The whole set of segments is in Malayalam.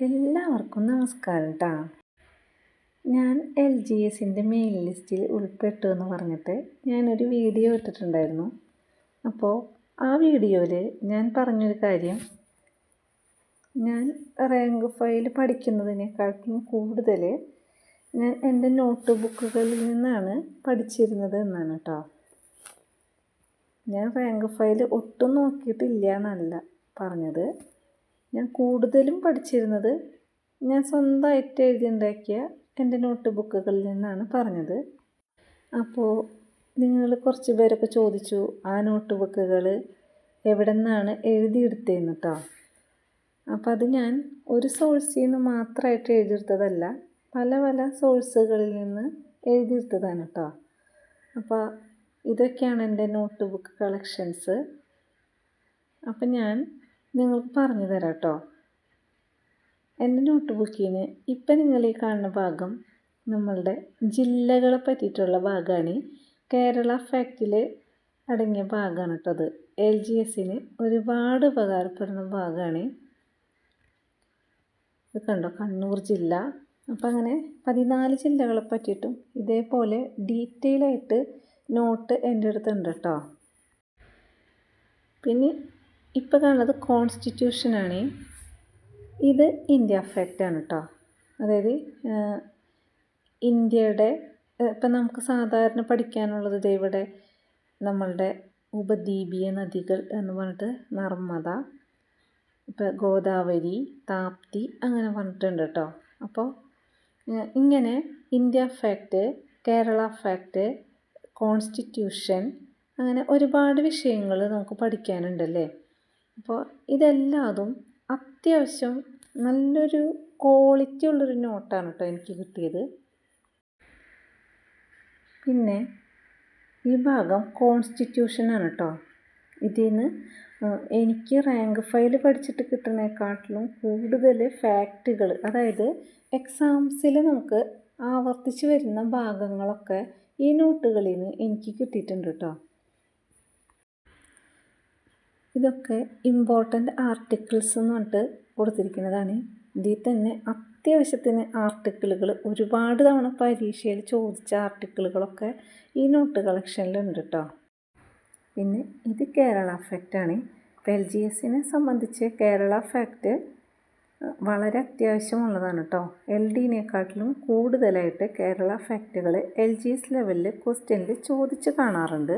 എല്ലാവർക്കും നമസ്കാരം കേട്ടോ ഞാൻ എൽ ജി എസിന്റെ മെയിൽ ലിസ്റ്റിൽ ഉൾപ്പെട്ടു എന്ന് പറഞ്ഞിട്ട് ഞാനൊരു വീഡിയോ ഇട്ടിട്ടുണ്ടായിരുന്നു. അപ്പോൾ ആ വീഡിയോയിൽ ഞാൻ പറഞ്ഞൊരു കാര്യം. ഞാൻ റാങ്ക് ഫയൽ പഠിക്കുന്നതിനെക്കാട്ടും കൂടുതൽ ഞാൻ എന്റെ നോട്ട് ബുക്കുകളിൽ നിന്നാണ് പഠിച്ചിരുന്നത് എന്നാണ് കേട്ടോ ഞാൻ റാങ്ക് ഫയൽ ഒട്ടും നോക്കിയിട്ടില്ല എന്നല്ല പറഞ്ഞത്. ഞാൻ കൂടുതലും പഠിച്ചിരുന്നത് ഞാൻ സ്വന്തമായിട്ട് എഴുതിയുണ്ടാക്കിയ എന്റെ നോട്ട് ബുക്കുകളിൽ നിന്നാണ് പറഞ്ഞത്. അപ്പോൾ നിങ്ങൾ കുറച്ച് പേരൊക്കെ ചോദിച്ചു ആ നോട്ട് ബുക്കുകൾ എവിടെ നിന്നാണ് എഴുതിയെടുത്തതെന്ന് കേട്ടോ അപ്പോൾ അത് ഞാൻ ഒരു സോഴ്സിൽ നിന്ന് മാത്രമായിട്ട് എഴുതിയെടുത്തതല്ല പല പല സോഴ്സുകളിൽ നിന്ന് എഴുതിയെടുത്തതാണ് കേട്ടോ അപ്പോൾ ഇതൊക്കെയാണ് എന്റെ നോട്ട് ബുക്ക് കളക്ഷൻസ്. അപ്പം ഞാൻ നിങ്ങൾക്ക് പറഞ്ഞു തരാം കേട്ടോ എന്റെ നോട്ട് ബുക്കിന് ഇപ്പം നിങ്ങൾ ഈ കാണുന്ന ഭാഗം നമ്മളുടെ ജില്ലകളെ പറ്റിയിട്ടുള്ള ഭാഗമാണ് കേരള ഫാക്റ്റിൽ അടങ്ങിയ ഭാഗമാണ് കേട്ടോ അത്. എൽ ജി എസിന് ഒരുപാട് ഉപകാരപ്പെടുന്ന ഭാഗമാണ് ഇത് കണ്ടോ? കണ്ണൂർ ജില്ല. അപ്പം അങ്ങനെ പതിനാല് ജില്ലകളെ പറ്റിയിട്ടും ഇതേപോലെ ഡീറ്റെയിൽ ആയിട്ട് നോട്ട് എന്റെ അടുത്തുണ്ട് കേട്ടോ പിന്നെ ഇപ്പോൾ കാണുന്നത് കോൺസ്റ്റിറ്റ്യൂഷനാണ് ഇത് ഇന്ത്യ ഫാക്റ്റ് ആണ് കേട്ടോ അതായത് ഇന്ത്യയുടെ ഇപ്പം നമുക്ക് സാധാരണ പഠിക്കാനുള്ളത് ദേ ഇവിടെ നമ്മളുടെ ഉപദ്വീപീയ നദികൾ എന്ന് പറഞ്ഞിട്ട് നർമ്മദ ഇപ്പം ഗോദാവരി താപ്തി അങ്ങനെ പറഞ്ഞിട്ടുണ്ട് കേട്ടോ അപ്പോൾ ഇങ്ങനെ India fact Kerala fact constitution അങ്ങനെ ഒരുപാട് വിഷയങ്ങൾ നമുക്ക് പഠിക്കാനുണ്ടല്ലേ അപ്പോൾ ഇതെല്ലാതും അത്യാവശ്യം നല്ലൊരു ക്വാളിറ്റി ഉള്ളൊരു നോട്ടാണ് കേട്ടോ എനിക്ക് കിട്ടിയത്. പിന്നെ ഈ ഭാഗം കോൺസ്റ്റിറ്റ്യൂഷനാണ് കേട്ടോ ഇതിൽ നിന്ന് എനിക്ക് റാങ്ക് ഫയൽ പഠിച്ചിട്ട് കിട്ടുന്നതിനെക്കാട്ടിലും കൂടുതൽ ഫാക്റ്റുകൾ അതായത് എക്സാംസിൽ നമുക്ക് ആവർത്തിച്ച് വരുന്ന ഭാഗങ്ങളൊക്കെ ഈ നോട്ടുകളിൽ നിന്ന് എനിക്ക് കിട്ടിയിട്ടുണ്ട് കേട്ടോ ഇതൊക്കെ ഇമ്പോർട്ടന്റ് ആർട്ടിക്കിൾസ് എന്ന് പറഞ്ഞിട്ട് കൊടുത്തിരിക്കുന്നതാണ്. ഇതിൽ തന്നെ അത്യാവശ്യത്തിന് ആർട്ടിക്കിളുകൾ ഒരുപാട് തവണ പരീക്ഷയിൽ ചോദിച്ച ആർട്ടിക്കിളുകളൊക്കെ ഈ നോട്ട് കളക്ഷനിലുണ്ട് കേട്ടോ പിന്നെ ഇത് കേരള ഫാക്റ്റ് ആണ്. എൽ ജി എസിനെ സംബന്ധിച്ച് കേരള ഫാക്റ്റ് വളരെ അത്യാവശ്യമുള്ളതാണ് കേട്ടോ എൽ ഡിനെക്കാട്ടിലും കൂടുതലായിട്ട് കേരള ഫാക്റ്റുകൾ എൽ ജി എസ് ലെവലിൽ ക്വസ്റ്റ്യനിൽ ചോദിച്ച് കാണാറുണ്ട്.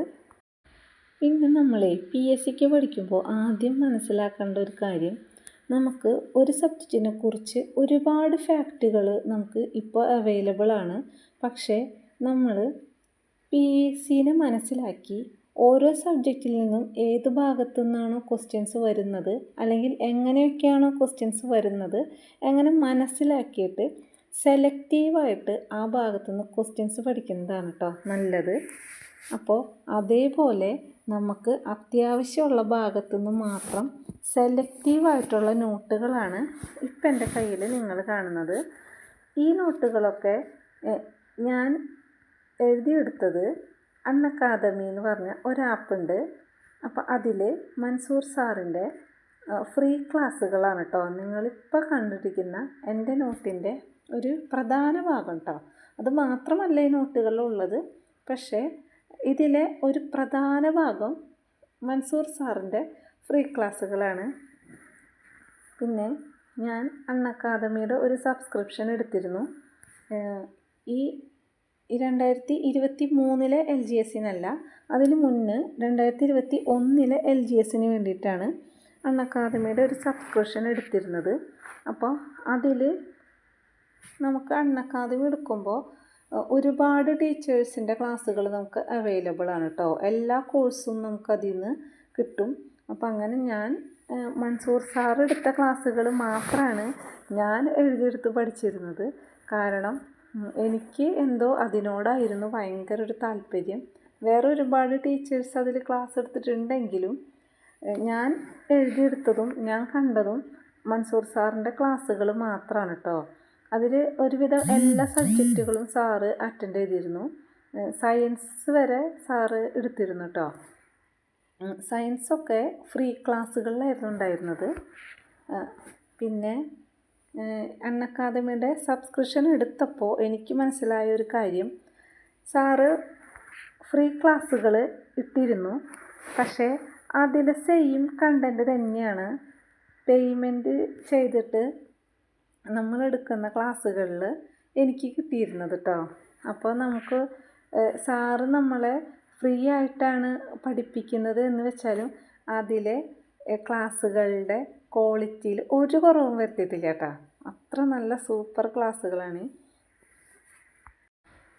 പിന്നെ നമ്മളെ പി എസ് സിക്ക് പഠിക്കുമ്പോൾ ആദ്യം മനസ്സിലാക്കേണ്ട ഒരു കാര്യം നമുക്ക് ഒരു സബ്ജക്റ്റിനെ കുറിച്ച് ഒരുപാട് ഫാക്റ്റുകൾ നമുക്ക് ഇപ്പോൾ അവൈലബിൾ ആണ്. പക്ഷേ നമ്മൾ പി എസ് സിനെ മനസ്സിലാക്കി ഓരോ സബ്ജക്റ്റിൽ നിന്നും ഏത് ഭാഗത്തു നിന്നാണോ ക്വസ്റ്റ്യൻസ് വരുന്നത് അല്ലെങ്കിൽ എങ്ങനെയൊക്കെയാണോ ക്വസ്റ്റ്യൻസ് വരുന്നത് എങ്ങനെ മനസ്സിലാക്കിയിട്ട് സെലക്റ്റീവായിട്ട് ആ ഭാഗത്തു നിന്ന് ക്വസ്റ്റ്യൻസ് പഠിക്കുന്നതാണ് കേട്ടോ നല്ലത്. അപ്പോൾ അതേപോലെ നമുക്ക് അത്യാവശ്യമുള്ള ഭാഗത്തു നിന്ന് മാത്രം സെലക്റ്റീവായിട്ടുള്ള നോട്ടുകളാണ് ഇപ്പം എന്റെ കയ്യിൽ നിങ്ങൾ കാണുന്നത്. ഈ നോട്ടുകളൊക്കെ ഞാൻ എഴുതിയെടുത്തത് അൺ അക്കാദമി എന്ന് പറഞ്ഞ ഒരു ആപ്പുണ്ട് അപ്പോൾ അതിൽ മൻസൂർ സാറിന്റെ ഫ്രീ ക്ലാസ്സുകളാണ് കേട്ടോ. നിങ്ങളിപ്പോൾ കണ്ടിരിക്കുന്ന എന്റെ നോട്ടിന്റെ ഒരു പ്രധാന ഭാഗം കേട്ടോ. അത് മാത്രമല്ല ഈ നോട്ടുകളിലുള്ളത് പക്ഷേ ഇതിലെ ഒരു പ്രധാന ഭാഗം മൻസൂർ സാറിന്റെ ഫ്രീ ക്ലാസ്സുകളാണ്. പിന്നെ ഞാൻ അൺ അക്കാദമിയുടെ ഒരു സബ്സ്ക്രിപ്ഷൻ എടുത്തിരുന്നു. ഈ രണ്ടായിരത്തി ഇരുപത്തി മൂന്നിലെ എൽ ജി എസിനല്ല അതിന് മുന്നേ രണ്ടായിരത്തി ഇരുപത്തി ഒന്നിലെ എൽ ജി എസിന് വേണ്ടിയിട്ടാണ് അൺ അക്കാദമിയുടെ ഒരു സബ്സ്ക്രിപ്ഷൻ എടുത്തിരുന്നത്. അപ്പോൾ അതിൽ നമുക്ക് അൺ അക്കാദമി എടുക്കുമ്പോൾ ഒരുപാട് ടീച്ചേഴ്സിന്റെ ക്ലാസ്സുകൾ നമുക്ക് അവൈലബിൾ ആണ് കേട്ടോ എല്ലാ കോഴ്സും നമുക്ക് അതിൽ നിന്ന് കിട്ടും. അപ്പോൾ അങ്ങനെ ഞാൻ മൻസൂർ സാർ എടുത്ത ക്ലാസ്സുകൾ മാത്രമാണ് ഞാൻ എഴുതിയെടുത്ത് പഠിച്ചിരുന്നത്. കാരണം എനിക്ക് എന്തോ അതിനോടായിരുന്നു ഭയങ്കര ഒരു താല്പര്യം. വേറെ ഒരുപാട് ടീച്ചേഴ്സ് അതിൽ ക്ലാസ് എടുത്തിട്ടുണ്ടെങ്കിലും ഞാൻ എഴുതിയെടുത്തതും ഞാൻ കണ്ടതും മൻസൂർ സാറിന്റെ ക്ലാസ്സുകൾ മാത്രമാണ് കേട്ടോ അതിൽ ഒരുവിധം എല്ലാ സബ്ജക്റ്റുകളും സാറ് അറ്റൻഡ് ചെയ്തിരുന്നു. സയൻസ് വരെ സാറ് എടുത്തിരുന്നു കേട്ടോ സയൻസൊക്കെ ഫ്രീ ക്ലാസ്സുകളിലായിരുന്നു ഉണ്ടായിരുന്നത്. പിന്നെ അൺ അക്കാദമിയുടെ സബ്സ്ക്രിപ്ഷൻ എടുത്തപ്പോൾ എനിക്ക് മനസ്സിലായ ഒരു കാര്യം. സാറ് ഫ്രീ ക്ലാസ്സുകൾ ഇട്ടിരുന്നു. പക്ഷേ അതിൽ സെയിം കണ്ടന്റ് തന്നെയാണ് പേയ്മെന്റ് ചെയ്തിട്ട് നമ്മൾ എടുക്കുന്ന ക്ലാസ്സുകളിൽ എനിക്ക് കിട്ടിയിരുന്നത് കേട്ടോ അപ്പോൾ നമുക്ക് സാറ് നമ്മളെ ഫ്രീ ആയിട്ടാണ് പഠിപ്പിക്കുന്നത് എന്ന് വെച്ചാലും അതിലെ ക്ലാസ്സുകളുടെ ക്വാളിറ്റിയിൽ ഒരു കുറവും വരുത്തിയിട്ടില്ല കേട്ടോ അത്ര നല്ല സൂപ്പർ ക്ലാസ്സുകളാണ്.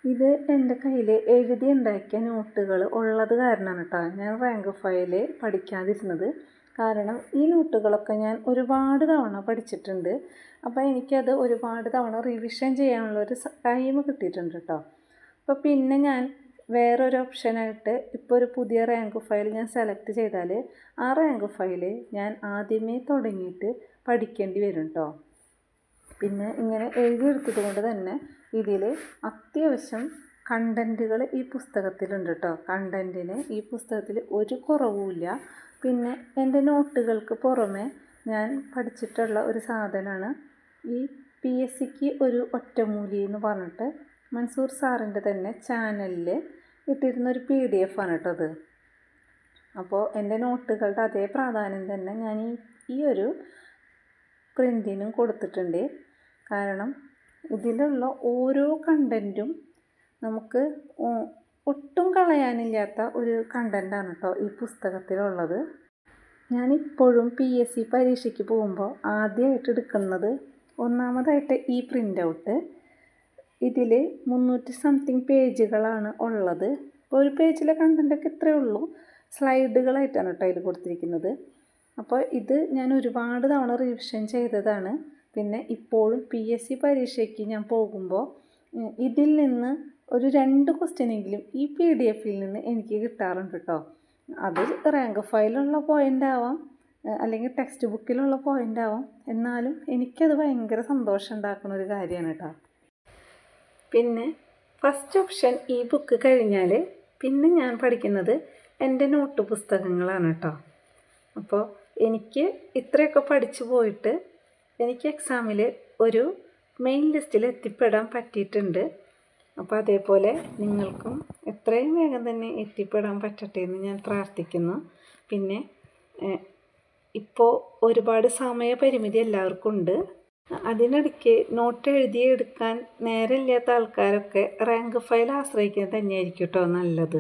ഇത് എന്റെ കയ്യിൽ എഴുതി ഉണ്ടാക്കിയ നോട്ടുകൾ ഉള്ളത് കാരണമാണ് കേട്ടോ ഞാൻ റാങ്ക് ഫയൽ പഠിക്കാതിരുന്നത്. കാരണം ഈ നോട്ടുകളൊക്കെ ഞാൻ ഒരുപാട് തവണ പഠിച്ചിട്ടുണ്ട്. അപ്പോൾ എനിക്കത് ഒരുപാട് തവണ റിവിഷൻ ചെയ്യാനുള്ളൊരു ടൈം കിട്ടിയിട്ടുണ്ട് കേട്ടോ അപ്പോൾ പിന്നെ ഞാൻ വേറൊരു ഓപ്ഷനായിട്ട് ഇപ്പോൾ ഒരു പുതിയ റാങ്ക് ഫയൽ ഞാൻ സെലക്ട് ചെയ്താൽ ആ റാങ്ക് ഫയൽ ഞാൻ ആദ്യമേ തുടങ്ങിയിട്ട് പഠിക്കേണ്ടി വരും കേട്ടോ പിന്നെ ഇങ്ങനെ എഴുതിയെടുത്തത് കൊണ്ട് തന്നെ ഇതിൽ അത്യാവശ്യം കണ്ടന്റുകൾ ഈ പുസ്തകത്തിലുണ്ട് കേട്ടോ കണ്ടന്റിന് ഈ പുസ്തകത്തിൽ ഒരു കുറവുമില്ല. പിന്നെ എന്റെ നോട്ടുകൾക്ക് പുറമേ ഞാൻ പഠിച്ചിട്ടുള്ള ഒരു സാധനമാണ് ഈ പി എസ് സിക്ക് ഒരു ഒറ്റമൂലി എന്ന് പറഞ്ഞിട്ട് മൻസൂർ സാറിന്റെ തന്നെ ചാനലിൽ ഇട്ടിരുന്ന ഒരു പി ഡി എഫ് ആണ് കേട്ടോ അത്. അപ്പോൾ എന്റെ നോട്ടുകളുടെ അതേ പ്രാധാന്യം തന്നെ ഞാൻ ഈ ഈ ഒരു പ്രിന്റിനും കൊടുത്തിട്ടുണ്ട്. കാരണം ഇതിലുള്ള ഓരോ കണ്ടന്റും നമുക്ക് ഒട്ടും കളയാനില്ലാത്ത ഒരു കണ്ടന്റാണ് കേട്ടോ ഈ പുസ്തകത്തിലുള്ളത്. ഞാനിപ്പോഴും പി എസ് സി പരീക്ഷയ്ക്ക് പോകുമ്പോൾ ആദ്യമായിട്ട് എടുക്കുന്നത് ഒന്നാമതായിട്ട് ഈ പ്രിന്റ് ഔട്ട് ഇതിൽ മുന്നൂറ്റി സംതിങ് പേജുകളാണ് ഉള്ളത്. ഒരു പേജിലെ കണ്ടന്റൊക്കെ ഇത്രയേ ഉള്ളൂ. സ്ലൈഡുകളായിട്ടാണ് കേട്ടോ അതിൽ കൊടുത്തിരിക്കുന്നത്. അപ്പോൾ ഇത് ഞാൻ ഒരുപാട് തവണ റിവിഷൻ ചെയ്തതാണ്. പിന്നെ ഇപ്പോഴും പി എസ് സി പരീക്ഷയ്ക്ക് ഞാൻ പോകുമ്പോൾ ഇതിൽ നിന്ന് ഒരു രണ്ട് ക്വസ്റ്റ്യനെങ്കിലും ഈ പി ഡി എഫിൽ നിന്ന് എനിക്ക് കിട്ടാറുണ്ട് കേട്ടോ അത് റാങ്ക് ഫയലുള്ള പോയിന്റ് ആവാം അല്ലെങ്കിൽ ടെക്സ്റ്റ് ബുക്കിലുള്ള പോയിന്റ് ആവാം. എന്നാലും എനിക്കത് ഭയങ്കര സന്തോഷം ഉണ്ടാക്കുന്ന ഒരു കാര്യമാണ് കേട്ടോ പിന്നെ ഫസ്റ്റ് ഓപ്ഷൻ ഈ ബുക്ക് കഴിഞ്ഞാൽ പിന്നെ ഞാൻ പഠിക്കുന്നത് എന്റെ നോട്ട് പുസ്തകങ്ങളാണ് കേട്ടോ അപ്പോൾ എനിക്ക് ഇത്രയൊക്കെ പഠിച്ചു പോയിട്ട് എനിക്ക് എക്സാമിൽ ഒരു മെയിൻ ലിസ്റ്റിൽ എത്തിപ്പെടാൻ പറ്റിയിട്ടുണ്ട്. അപ്പോൾ അതേപോലെ നിങ്ങൾക്കും എത്രയും വേഗം തന്നെ എത്തിപ്പെടാൻ പറ്റട്ടെ എന്ന് ഞാൻ പ്രാർത്ഥിക്കുന്നു. പിന്നെ ഇപ്പോൾ ഒരുപാട് സമയപരിമിതി എല്ലാവർക്കും ഉണ്ട്. അതിനിടയ്ക്ക് നോട്ട് എഴുതിയെടുക്കാൻ നേരമില്ലാത്ത ആൾക്കാരൊക്കെ റാങ്ക് ഫയൽ ആശ്രയിക്കുന്നത് തന്നെയായിരിക്കും കേട്ടോ നല്ലത്.